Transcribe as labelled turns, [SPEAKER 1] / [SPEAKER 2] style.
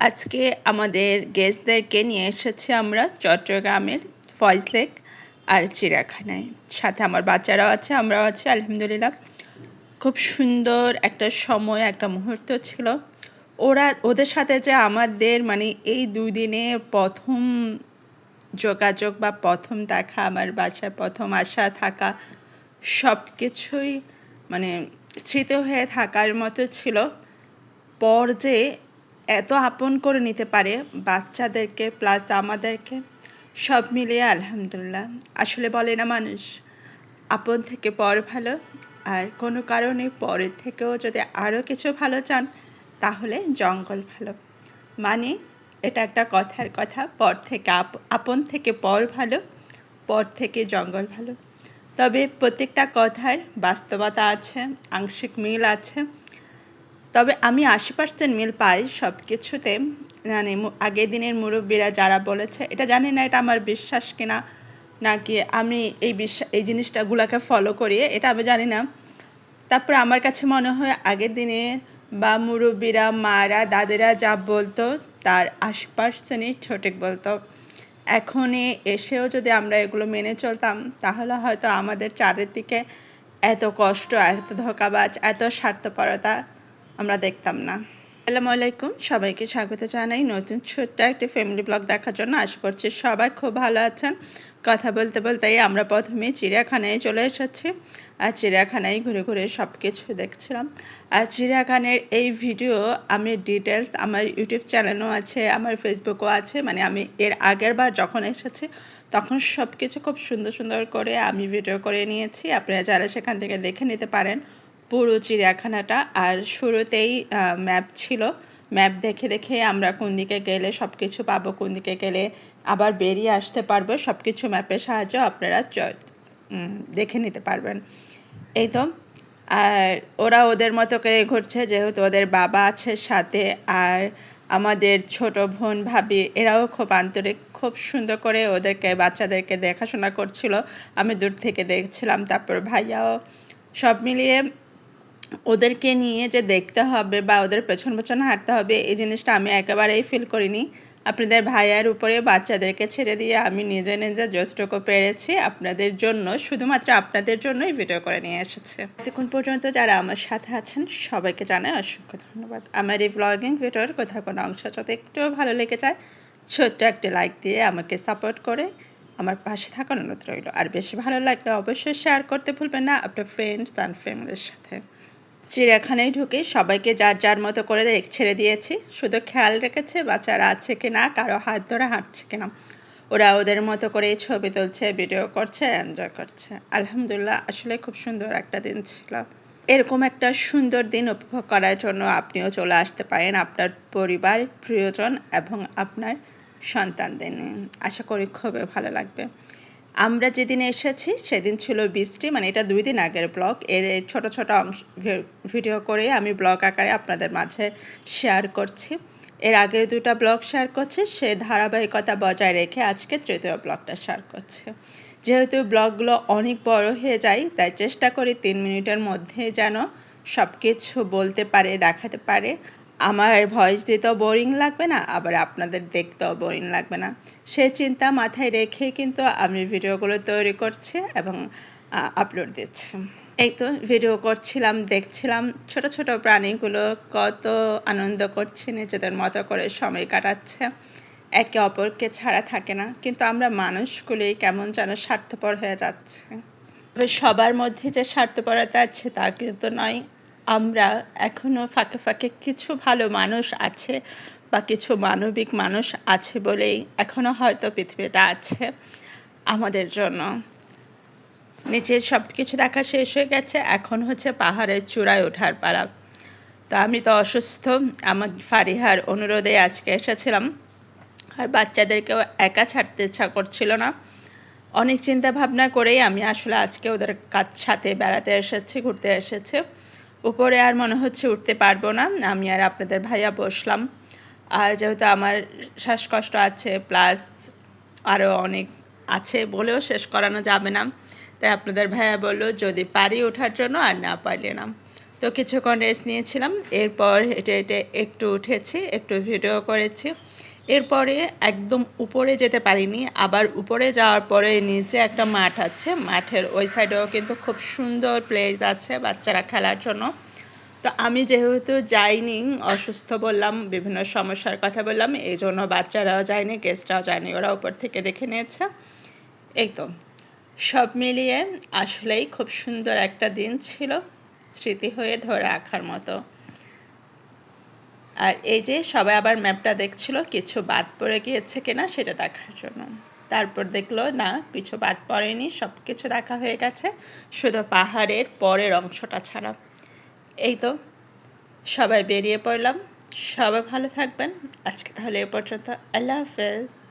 [SPEAKER 1] আজকে আমাদের গেস্টদেরকে নিয়ে এসেছি আমরা চট্টগ্রামের ফয়েজ লেক আর চিড়িয়াখানায়। সাথে আমার বাচ্চারাও আছে, আমরাও আছি, আলহামদুলিল্লাহ। খুব সুন্দর একটা সময়, একটা মুহূর্ত ছিল। ওরা, ওদের সাথে যে আমাদের মানে এই দুই দিনে প্রথম যোগাযোগ বা প্রথম দেখা, আমার বাসায় প্রথম আসা, থাকা সব কিছুই মানে স্মৃত হয়ে থাকার মতো ছিল। পর যে এত আপন করে নিতে পারে বাচ্চাদেরকে প্লাস আমাদেরকে, সব মিলিয়ে আলহামদুলিল্লাহ। আসলে বলে না মানুষ, আপন থেকে পর ভালো, আর কোনো কারণে পরের থেকেও যদি আরও কিছু ভালো চান, তাহলে জঙ্গল ভালো। মানে এটা একটা কথার কথা, পর থেকে আপন থেকে পর ভালো, পর থেকে জঙ্গল ভালো। তবে প্রত্যেকটা কথার বাস্তবতা আছে, আংশিক মিল আছে তবে আমি আশি পার্সেন্ট মিল পাই সব কিছুতে মানে আগের দিনের মুরব্বীরা যারা বলেছে, এটা জানি না, এটা আমার বিশ্বাস কিনা, নাকি আমি এই বিশ্বাস, এই জিনিসটাগুলোকে ফলো করি, এটা আমি জানি না। তারপর আমার কাছে মনে হয় আগের দিনে বা মুরব্বীরা, মারা, দাদিরা যা বলতো, তার আশি পার্সেন্টই সঠিক বলতো। এখনই এসেও যদি আমরা এগুলো মেনে চলতাম, তাহলে হয়তো আমাদের চারিদিকে এত কষ্ট, এত ধোকাবাজ, এত স্বার্থপরতা আমরা দেখতাম না। আসসালামু আলাইকুম, সবাইকে স্বাগত জানাই নতুন ছোট্ট একটি ফ্যামিলি ব্লগ দেখার জন্য। আশা করছি সবাই খুব ভালো আছেন। কথা বলতে বলতেই আমরা প্রথমে চিড়িয়াখানায় চলে এসেছি। আর চিড়িয়াখানায় ঘুরে ঘুরে সব কিছু দেখছিলাম। আর চিড়িয়াখানার এই ভিডিও আমি ডিটেলস আমার ইউটিউব চ্যানেলও আছে, আমার ফেসবুকও আছে। মানে আমি এর আগের বার যখন এসেছি, তখন সব কিছু খুব সুন্দর সুন্দর করে আমি ভিডিও করে নিয়েছি। আপনারা যারা সেখান থেকে দেখে নিতে পারেন। পুরো চিড়িয়াখানাটা। আর শুরুতেই ম্যাপ ছিল। ম্যাপ দেখে দেখে আমরা কোন দিকে গেলে সব কিছু পাবো, কোন দিকে গেলে আবার বেরিয়ে আসতে পারব সব কিছু ম্যাপের সাহায্য আপনারা দেখে নিতে পারবেন। এই তো। আর ওরা ওদের মতো করে ঘুরছে, যেহেতু ওদের বাবা আছে সাথে, আর আমাদের ছোট বোন ভাবি, এরাও খুব আন্তরিক, খুব সুন্দর করে ওদেরকে, বাচ্চাদেরকে দেখাশোনা করছিল। আমি দূর থেকে দেখছিলাম, তারপর ভাইয়াও সব মিলিয়ে ওদেরকে নিয়ে যে দেখতে হবে বা ওদের পেছন পেছন হাঁটতে হবে, এই জিনিসটা আমি একেবারেই ফিল করিনি। আপনাদের ভাইয়ার উপরে বাচ্চাদেরকে ছেড়ে দিয়ে আমি নিজে নিজে যতটুকু পেরেছি আপনাদের জন্য, শুধুমাত্র আপনাদের জন্যই ভিডিও করে নিয়ে এসেছে। এতক্ষণ পর্যন্ত যারা আমার সাথে আছেন, সবাইকে জানাই অসংখ্য ধন্যবাদ। আমার এই ব্লগিং ভিডিওর কোথাও কোনো অংশ যদি একটু ভালো লেগে যায়, ছোট্ট একটি লাইক দিয়ে আমাকে সাপোর্ট করে আমার পাশে থাকার অনুরোধ রইল। আর বেশি ভালো লাগলে অবশ্যই শেয়ার করতে ভুলবেন না, আপনার ফ্রেন্ডস অ্যান্ড ফ্যামিলির সাথে। চিড়িয়াখানায় ঢুকে সবাইকে যার যার মতো করে ছেড়ে দিয়েছি। শুধু খেয়াল রেখেছে বাচ্চারা আছে কি না, কারও হাত ধরে হাঁটছে কিনা ওরা ওদের মতো করে ছবি তুলছে, ভিডিও করছে এনজয় করছে। আলহামদুলিল্লাহ, আসলে খুব সুন্দর একটা দিন ছিল। এরকম একটা সুন্দর দিন উপভোগ করার জন্য আপনিও চলে আসতে পারেন আপনার পরিবার, প্রিয়জন এবং আপনার সন্তানদের নিয়ে। আশা করি খুবই ভালো লাগবে। আমরা যেদিন এসেছি, সেদিন ছিল বৃষ্টি মানে এটা দুই দিন আগের ব্লগ। এর ছোট ছোট অংশ ভিডিও করে আমি ব্লগ আকারে আপনাদের মাঝে শেয়ার করছি। এর আগের দুটা ব্লগ শেয়ার করছে, সে ধারাবাহিকতা বজায় রেখে আজকে তৃতীয় ব্লগটা শেয়ার করছে। যেহেতু ব্লগগুলো অনেক বড় হয়ে যায়, তাই চেষ্টা করি তিন মিনিটের মধ্যে যেন সব কিছু বলতে পারে, দেখাতে পারে। আমার ভয়েস দিতেও বোরিং লাগবে না, আবার আপনাদের দেখতেও বোরিং লাগবে না। সে চিন্তা মাথায় রেখে কিন্তু আমি ভিডিওগুলো তৈরি করছি এবং আপলোড দিচ্ছি। এই তো ভিডিও করছিলাম, দেখছিলাম ছোট ছোট প্রাণীগুলো কত আনন্দ করছে, নিজেদের মতো করে সময় কাটাচ্ছে। একে অপরকে ছাড়া থাকে না, কিন্তু আমরা মানুষগুলোই কেমন যেন স্বার্থপর হয়ে যাচ্ছে। সবার মধ্যে যে স্বার্থপরতা আছে তা কিন্তু নয়। আমরা এখনও ফাঁকে ফাঁকে কিছু ভালো মানুষ আছে বা কিছু মানবিক মানুষ আছে বলেই এখনও হয়তো পৃথিবীটা আছে আমাদের জন্য। নিচের সব কিছু দেখা শেষ হয়ে গেছে, এখন হচ্ছে পাহাড়ের চূড়ায় ওঠার পালা। তো আমি তো অসুস্থ আমার ফারিহার অনুরোধে আজকে এসেছিলাম। আর বাচ্চাদেরকেও একা ছাড়তে ইচ্ছা করছিল না। অনেক চিন্তা ভাবনা করেই আমি আসলে আজকে ওদের কাছ সাথে বেড়াতে এসেছি, ঘুরতে এসেছি। উপরে আর মনে হচ্ছে উঠতে পারব না। আমি আর আপনাদের ভাইয়া বসলাম। আর যেহেতু আমার শ্বাসকষ্ট আছে প্লাস আরও অনেক আছে বলেও শেষ করানো যাবে না। তাই আপনাদের ভাইয়া বলল, যদি পারি ওঠার জন্য আর না পারলে না। তো কিছুক্ষণ রেস্ট নিয়েছিলাম। এরপর হেঁটে হেঁটে একটু উঠেছি, একটু ভিডিও করেছি। এরপরে একদম উপরে যেতে পারিনি, আবার উপরে যাওয়ার পরে নিচে একটা মাঠ আছে, মাঠের ওই সাইডেও কিন্তু খুব সুন্দর প্লেস আছে বাচ্চারা খেলার জন্য। তো আমি যেহেতু যাইনি, অসুস্থ বললাম, বিভিন্ন সমস্যার কথা বললাম এই জন্য বাচ্চারাও যায়নি গেস্টরাও যায়নি, ওরা উপর থেকে দেখে নিয়েছে। এই তো, সব মিলিয়ে আসলেই খুব সুন্দর একটা দিন ছিল, স্মৃতি হয়ে ধরে রাখার মতো। আর এই যে সবাই আবার ম্যাপটা দেখছিল, কিছু বাদ পড়ে গিয়েছে কিনা সেটা দেখার জন্য। তারপর দেখল, না, কিছু বাদ পড়েনি সব কিছু দেখা হয়ে গেছে, শুধু পাহাড়ের পরের অংশটা ছাড়া। এই তো, সবাই বেরিয়ে পড়লাম। সবাই ভালো থাকবেন। আজকে তাহলে এ পর্যন্ত। আল্লাহ হাফেজ।